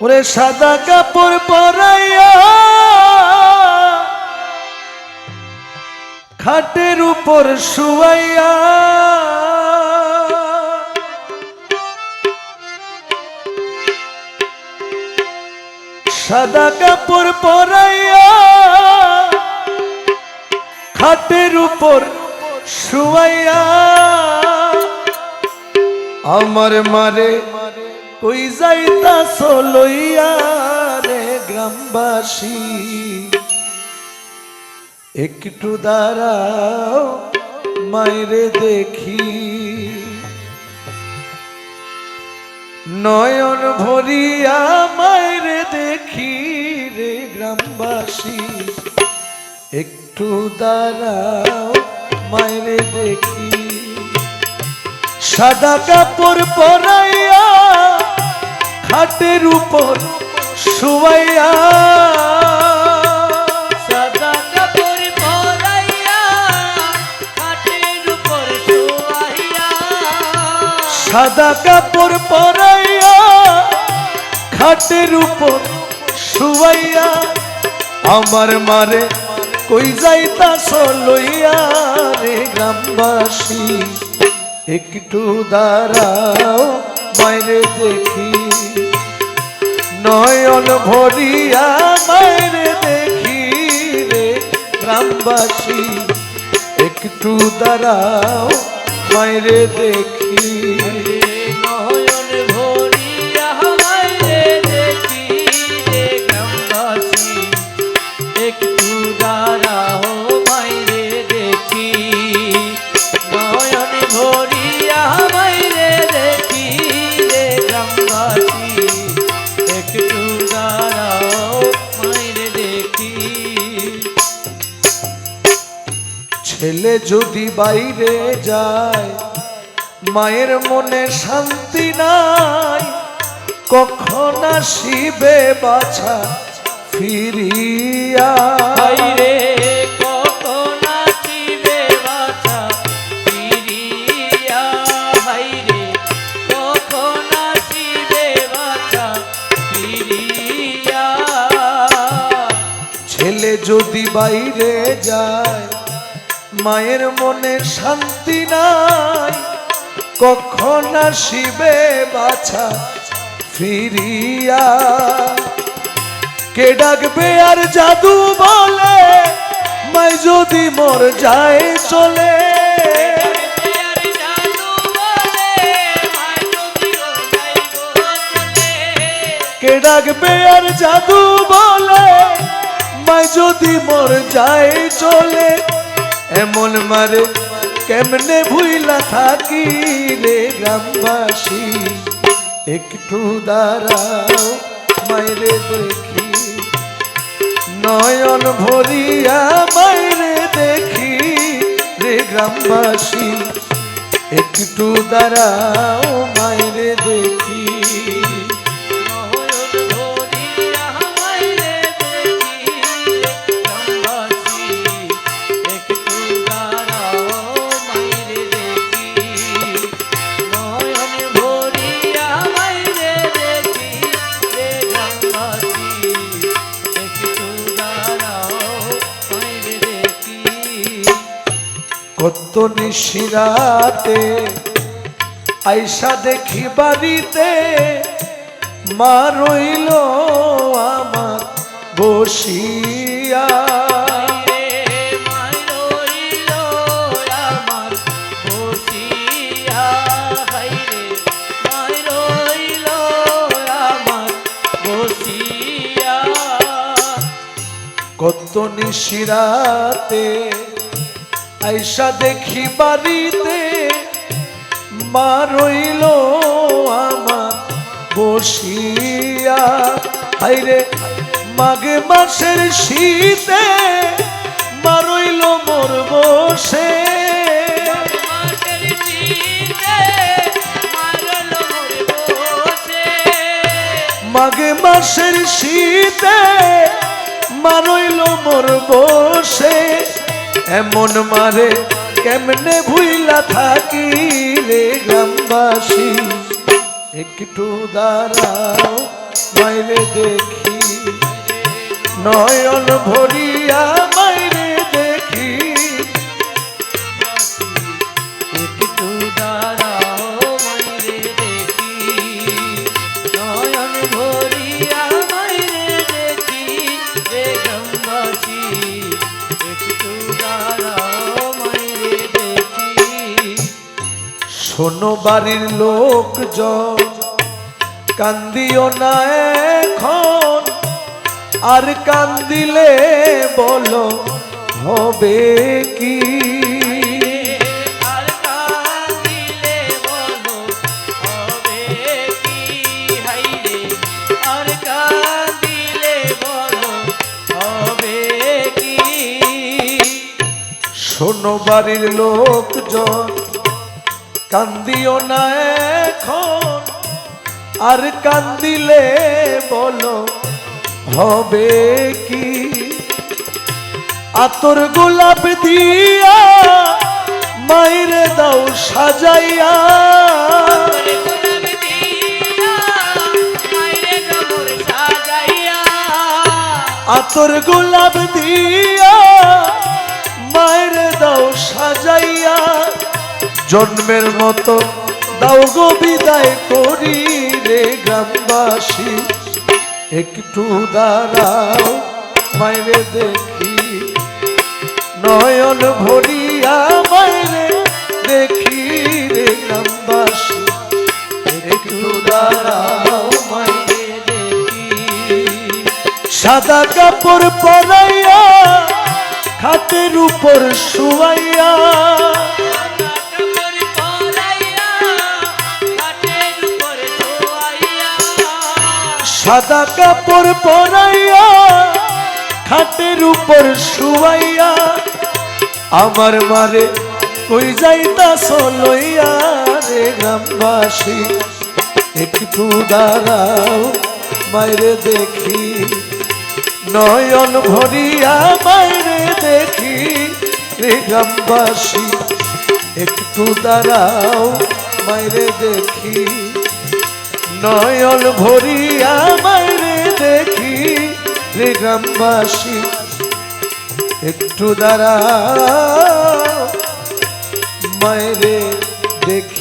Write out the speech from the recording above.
ওরে সাদা কাপড় পরাইয়া খাটের উপর শুয়াইয়া সাদা কাপড় পরাইয়া খাটের উপর শুয়াইয়া আমার মারে কই যাইতা লইয়া রে গ্রামবাসী? একটু দাঁড়াও, মাইরে দেখি। নয়ন ভরিয়া মাইরে দেখি রে গ্রামবাসী। একটু দাঁড়াও, মাইরে দেখি। সাদা কাপড় পরাইয়া সাদা কাপড় পরাইয়া খাটের উপর শুয়াইয়া, আমার মারে কই যাইতা লইয়া রে গ্রামবাসী? একটু দাঁড়াও, মাইরে দেখি। নয়ন ভরিয়া মাইরে দেখি রে গ্রামবাসী। একটু দাঁড়াও, মাইরে দেখি। ছেলে যদি বাইরে যায় মায়ের মনে শান্তি নাই কখন আসিবে বাছা ফিরিয়া? বাইরে ছেলে যদি বাইরে যায় মায়ের মনে শান্তি নাই। কখন আসিবে বাছা ফিরিয়া? কে ডাকবে আর জাদু বলে? মাই যদি মোর যায় চলে। কে ডাকবে আর জাদু বলে? মাই যদি মোর যায় চলে। এমন মারে কেমনে ভুইলা থাকি রে গ্রামবাসী? একটু দাঁড়াও, মাইরে দেখি। নয়ন ভরিয়া মাইরে দেখি রে গ্রামবাসী। একটু দাঁড়াও, মাইরে দেখি। কত নিশিরাতে আইসা দেখি বাড়িতে মা রইল আমার বসিয়া। কত নিশিরাতে আইসা দেখি বাড়িতে, মা রইল আমার বসিয়া। হাইরে মাঘে মাসের শীতে মা রইল মোর বসে। মাঘে মাসের শীতে মা রইল মোর বসে। এমন মারে কেমনে ভুইলা থাকি রে গ্রামবাসী? একটু দাঁড়াও মাইরে দেখি। নয়ন ভরিয়া শোনো বাড়ির লোকজন কান্দিও না এখন। আর কান্দিলে বলো হবে কি? শোনো বাড়ির লোকজন কান্দিও না এখন। আর কান্দিলে বলো, হবে কি? আতর গোলাপ দিয়া মাইরে দাও সাজাইয়া। আতর গোলাপ দিয়া মায়ের দাও সাজাইয়া। জন্মের মতো। দাও গো বিদায় করি রে গ্রামবাসী। একটু দাঁড়াও মায়েরে দেখি। নয়ন ভরিয়া মায়েরে দেখি রে গ্রামবাসী। একটু দাঁড়াও মায়েরে দেখি। সাদা কাপড় পরাইয়া, খাটের উপর শুয়াইয়া সাদা কাপড় পরাইয়া, খাটের উপর শুয়াইয়া, আমার মারে কই যাইতা সলইয়া রে গ্রামবাসী? একটু দাঁড়াও, মাইরে দেখি। নয়ন ভরিয়া মাইরে দেখি রে গ্রামবাসী। একটু দাঁড়াও, মাইরে দেখি। নয়ন ভরিয়া মাইরে দেখি রে গ্রামবাসী একটু দ্বারা মাইরে দেখি।